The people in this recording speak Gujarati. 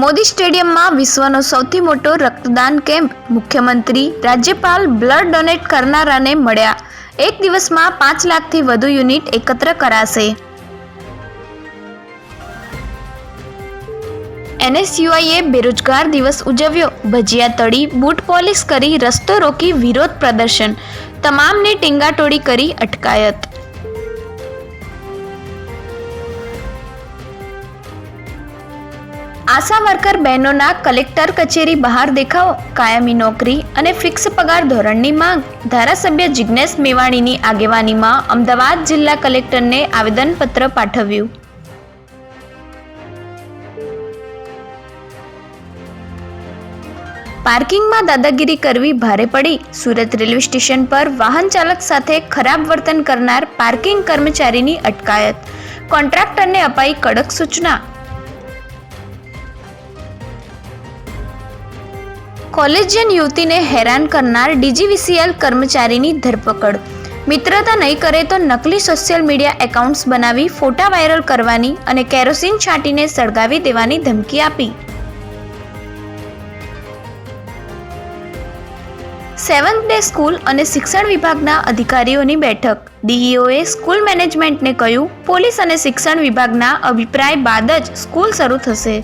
મોદી સ્ટેડિયમમાં વિશ્વનો સૌથી મોટો રક્તદાન કેમ્પ મુખ્યમંત્રી રાજ્યપાલ બ્લડ ડોનેટ કરનારાને મળ્યા. એક દિવસમાં પાંચ લાખથી વધુ યુનિટ એકત્ર કરાશે. એનએસયુઆઈએ બેરોજગાર દિવસ ઉજવ્યો. ભજીયા તળી, બૂટ પોલિશ કરી, રસ્તો રોકી વિરોધ પ્રદર્શન. તમામને ટીંગાટોળી કરી અટકાયત. આશા વર્કર બહેનોના કલેક્ટર કચેરી બહાર દેખાવો, કાયમી નોકરી અને ફિક્સ પગાર ધોરણની માંગ. ધારાસભ્ય જિજ્ઞેશ મેવાણીની આગેવાનીમાં અમદાવાદ જિલ્લા કલેક્ટરને આવેદનપત્ર પાઠવ્યું. પાર્કિંગમાં દાદાગીરી કરવી ભારે પડી. સુરત રેલવે સ્ટેશન પર વાહન ચાલક સાથે ખરાબ વર્તન કરનાર પાર્કિંગ કર્મચારીની અટકાયત. કોન્ટ્રાક્ટરને અપાઈ કડક સૂચના. કોલેજિયન યુવતીને હેરાન કરનાર ડીજીવીસીએલ કર્મચારીની ધરપકડ. મિત્રતા નહીં કરે તો નકલી સોશિયલ મીડિયા એકાઉન્ટ્સ બનાવી ફોટા વાયરલ કરવાની અને કેરોસીન છાંટીને સળગાવી દેવાની ધમકી આપી. સેવન્થ ડે સ્કૂલ અને શિક્ષણ વિભાગના અધિકારીઓની બેઠક. ડીઈઓએ સ્કૂલ મેનેજમેન્ટને કહ્યું, પોલીસ અને શિક્ષણ વિભાગના અભિપ્રાય બાદ જ સ્કૂલ શરૂ થશે.